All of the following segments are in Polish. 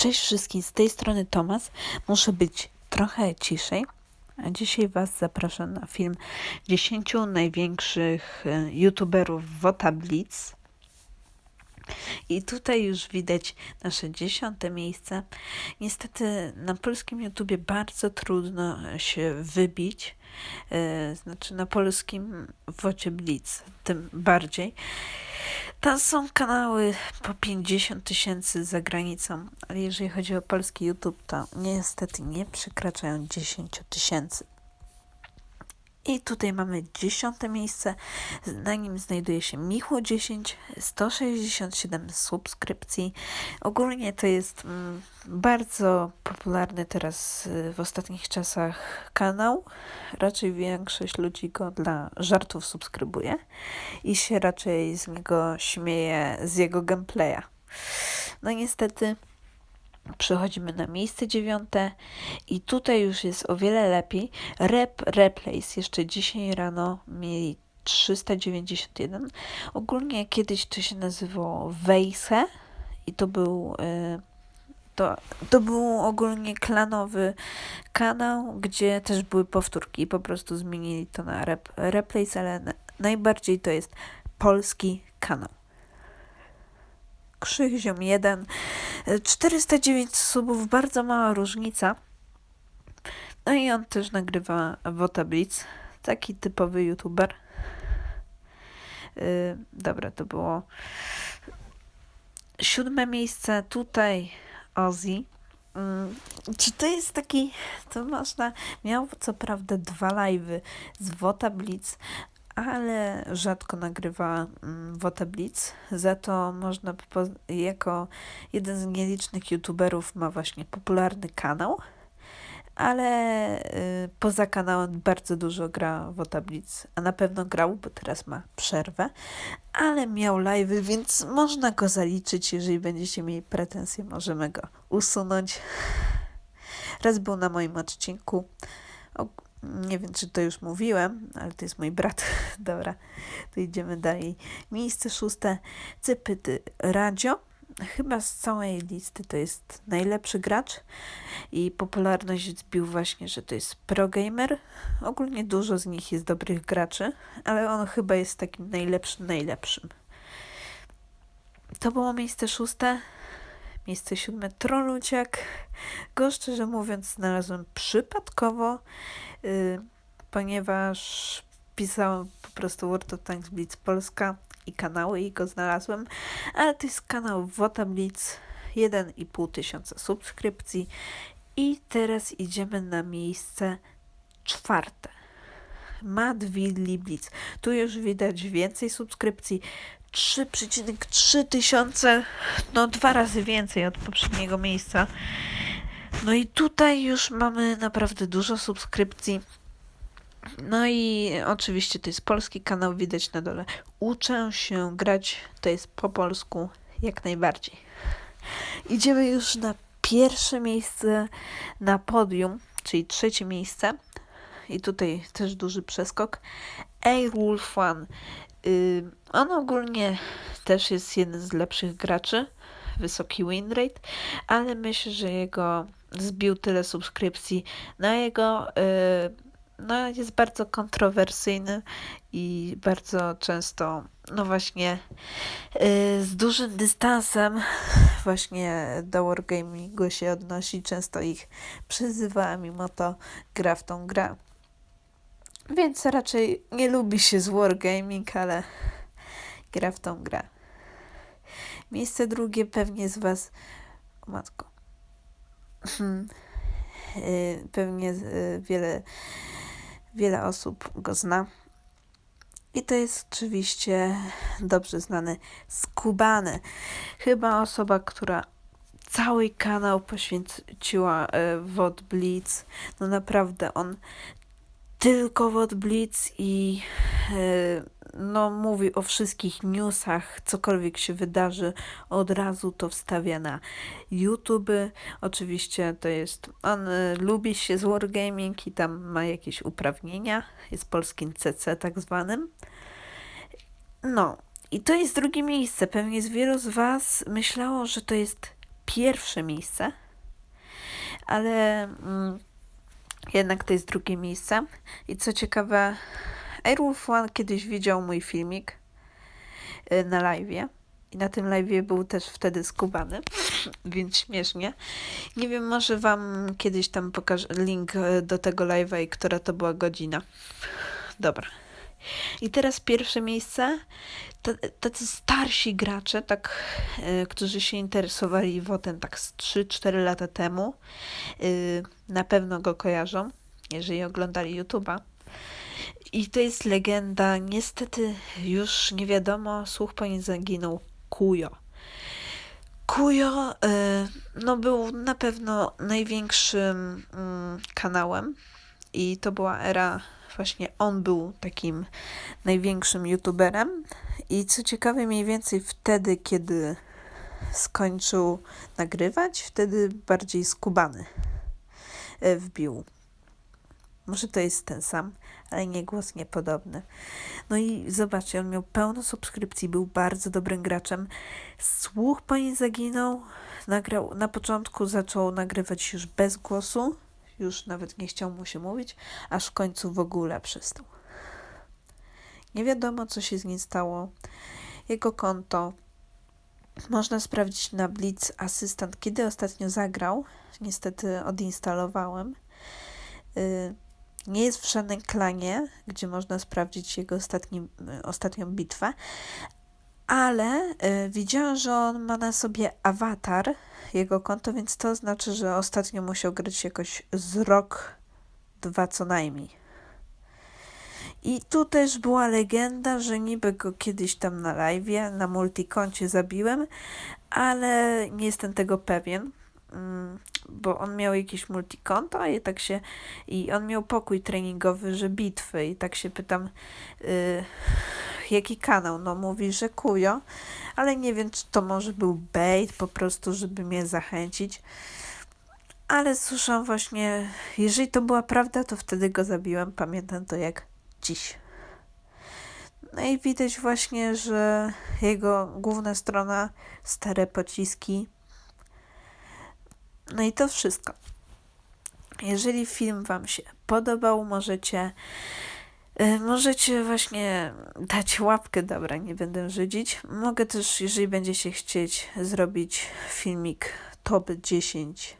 Cześć wszystkim, z tej strony Tomas. Muszę być trochę ciszej, a dzisiaj Was zapraszam na film 10 największych e, youtuberów Wota Blitz. I tutaj już widać nasze dziesiąte miejsce. Niestety na polskim YouTubie bardzo trudno się wybić. E, Znaczy na polskim Wocie Blitz tym bardziej. Tam są kanały po 50 tysięcy za granicą, ale jeżeli chodzi o polski YouTube, to niestety nie przekraczają 10 tysięcy. I tutaj mamy dziesiąte miejsce. Na nim znajduje się Michło 10, 167 subskrypcji. Ogólnie to jest mm, bardzo popularny teraz y, w ostatnich czasach kanał. Raczej większość ludzi go dla żartów subskrybuje i się raczej z niego śmieje z jego gameplaya. No niestety przechodzimy na miejsce dziewiąte i tutaj już jest o wiele lepiej. Rep Replays jeszcze dzisiaj rano mieli 391. Ogólnie kiedyś to się nazywało Wejse i to był y, to, to był ogólnie klanowy kanał, gdzie też były powtórki i po prostu zmienili to na rep, Replays, ale na, najbardziej to jest polski kanał. Krzyziom 1, 409 subów, bardzo mała różnica. No i on też nagrywa Wota Blitz, taki typowy youtuber. Yy, dobra, to było siódme miejsce, tutaj Ozzy. Mm, Czy to jest taki, to można, miał co prawda dwa live'y z Wota Blitz, ale rzadko nagrywa mm, Wota Blitz. Za to można jako jeden z nielicznych youtuberów ma właśnie popularny kanał, ale y, poza kanałem bardzo dużo gra Wota Blitz, a na pewno grał, bo teraz ma przerwę, ale miał live'y, więc można go zaliczyć, jeżeli będziecie mieli pretensje, możemy go usunąć. Raz był na moim odcinku. Nie wiem, czy to już mówiłem, ale to jest mój brat. Dobra, to idziemy dalej. Miejsce szóste. Cypyty Radio. Chyba z całej listy to jest najlepszy gracz i popularność zbił właśnie, że to jest pro gamer. Ogólnie dużo z nich jest dobrych graczy, ale on chyba jest takim najlepszym, najlepszym. To było miejsce szóste. Miejsce siódme Troluciak. Go szczerze mówiąc znalazłem przypadkowo, y, ponieważ pisałam po prostu World of Tanks Blitz Polska i kanały i go znalazłem, ale to jest kanał Wota Blitz, 1,5 tysiąca subskrypcji i teraz idziemy na miejsce czwarte. Mad Willy Blitz. Tu już widać więcej subskrypcji. 3,3 tysiące, no dwa razy więcej od poprzedniego miejsca. No i tutaj już mamy naprawdę dużo subskrypcji. No i oczywiście to jest polski kanał, widać na dole. Uczę się grać, to jest po polsku jak najbardziej. Idziemy już na pierwsze miejsce na podium, czyli trzecie miejsce. I tutaj też duży przeskok. Airwolf One. Yy, on ogólnie też jest jeden z lepszych graczy. Wysoki win rate, ale myślę, że jego zbił tyle subskrypcji. Na jego yy, no, jest bardzo kontrowersyjny i bardzo często, no właśnie, yy, z dużym dystansem właśnie do Wargamingu się odnosi, często ich przyzywa, a mimo to gra w tą grę. Więc raczej nie lubi się z Wargaming, ale gra w tą grę. Miejsce drugie pewnie z Was, o matko, Yy, pewnie yy, wiele wiele osób go zna. I to jest oczywiście dobrze znany Skubany. Chyba osoba, która cały kanał poświęciła e, Wod Blitz. No naprawdę, on tylko Wod Blitz i no, mówi o wszystkich newsach, cokolwiek się wydarzy, od razu to wstawia na YouTube. Oczywiście to jest, on y, lubi się z Wargaming i tam ma jakieś uprawnienia, jest polskim CC tak zwanym. No, i to jest drugie miejsce. Pewnie z wielu z Was myślało, że to jest pierwsze miejsce, ale mm, jednak to jest drugie miejsce. I co ciekawe, Airwolf kiedyś widział mój filmik y, na live. I na tym live był też wtedy skubany, więc śmiesznie. Nie wiem, może Wam kiedyś tam pokażę link y, do tego live'a i która to była godzina. Dobra. I teraz pierwsze miejsce. Ta- Tacy starsi gracze, tak, y, którzy się interesowali WOTem tak z 3-4 lata temu, na pewno go kojarzą, jeżeli oglądali YouTube'a. I to jest legenda, niestety już nie wiadomo, słuch po nim zaginął, Kujo. Kujo y, no, był na pewno największym mm, kanałem i to była era, właśnie on był takim największym youtuberem i co ciekawe mniej więcej wtedy, kiedy skończył nagrywać, wtedy bardziej skubany y, wbił. Może to jest ten sam, ale nie głos niepodobny. No i zobaczcie, on miał pełno subskrypcji, był bardzo dobrym graczem. Słuch po nim zaginął. Nagrał, na początku zaczął nagrywać już bez głosu, już nawet nie chciał mu się mówić, aż w końcu w ogóle przestał. Nie wiadomo, co się z nim stało. Jego konto można sprawdzić na Blitz Assistant, kiedy ostatnio zagrał. Niestety odinstalowałem. Y, nie jest w żadnym klanie, gdzie można sprawdzić jego ostatni, ostatnią bitwę, ale y, widziałam, że on ma na sobie awatar, jego konto, więc to znaczy, że ostatnio musiał grać jakoś z rok, dwa co najmniej. I tu też była legenda, że niby go kiedyś tam na live, na multikoncie zabiłem, ale nie jestem tego pewien, bo on miał jakieś multikonto i tak się, i on miał pokój treningowy, że bitwy i tak się pytam, y, jaki kanał? No mówi, że Kujo, ale nie wiem, czy to może był bait po prostu, żeby mnie zachęcić. Ale słyszałam właśnie, jeżeli to była prawda, to wtedy go zabiłem. Pamiętam to jak dziś. No i widać właśnie, że jego główna strona, stare pociski. No i to wszystko. Jeżeli film Wam się podobał, możecie y, Możecie właśnie dać łapkę, dobra, nie będę żydzić. Mogę też, jeżeli będziecie chcieć, zrobić filmik top 10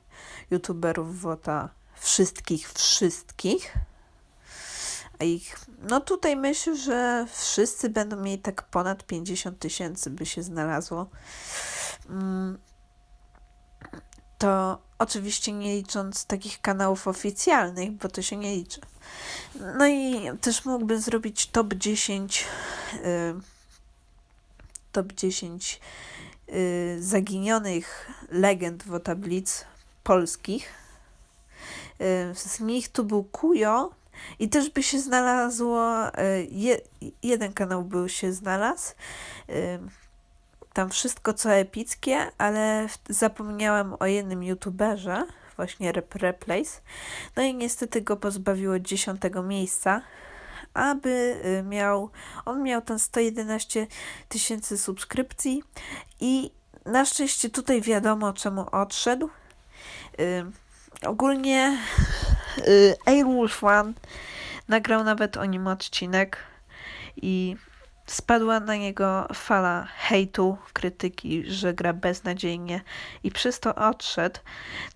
youtuberów WOTA wszystkich, wszystkich. A ich, no tutaj myślę, że wszyscy będą mieli tak ponad 50 tysięcy by się znalazło. Mm, To oczywiście nie licząc takich kanałów oficjalnych, bo to się nie liczy. No i też mógłbym zrobić top 10 y, top 10 y, zaginionych legend Wotablic polskich. Y, z nich tu był Kujo i też by się znalazło y, je, jeden kanał był się znalazł. Tam wszystko co epickie, ale zapomniałem o jednym youtuberze, właśnie Rep Replace. No i niestety go pozbawiło dziesiątego miejsca, aby y, miał, on miał ten 111 tysięcy subskrypcji i na szczęście tutaj wiadomo czemu odszedł. Y, ogólnie y, Airwolf One nagrał nawet o nim odcinek i spadła na niego fala hejtu, krytyki, że gra beznadziejnie i przez to odszedł.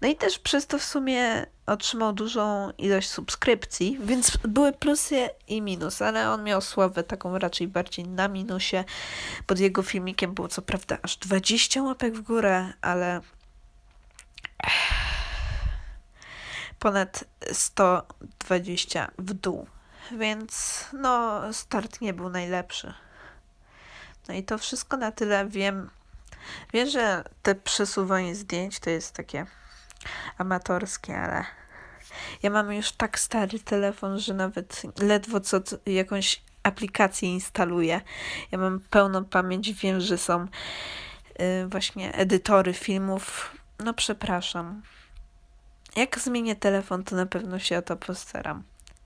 No i też przez to w sumie otrzymał dużą ilość subskrypcji, więc były plusy i minusy, ale on miał sławę taką raczej bardziej na minusie. Pod jego filmikiem było co prawda aż 20 łapek w górę, ale ponad 120 w dół. Więc no, start nie był najlepszy. No i to wszystko na tyle wiem. Wiem, że te przesuwanie zdjęć to jest takie amatorskie, ale ja mam już tak stary telefon, że nawet ledwo co jakąś aplikację instaluję. Ja mam pełną pamięć, wiem, że są y, właśnie edytory filmów. No przepraszam. Jak zmienię telefon, to na pewno się o to postaram.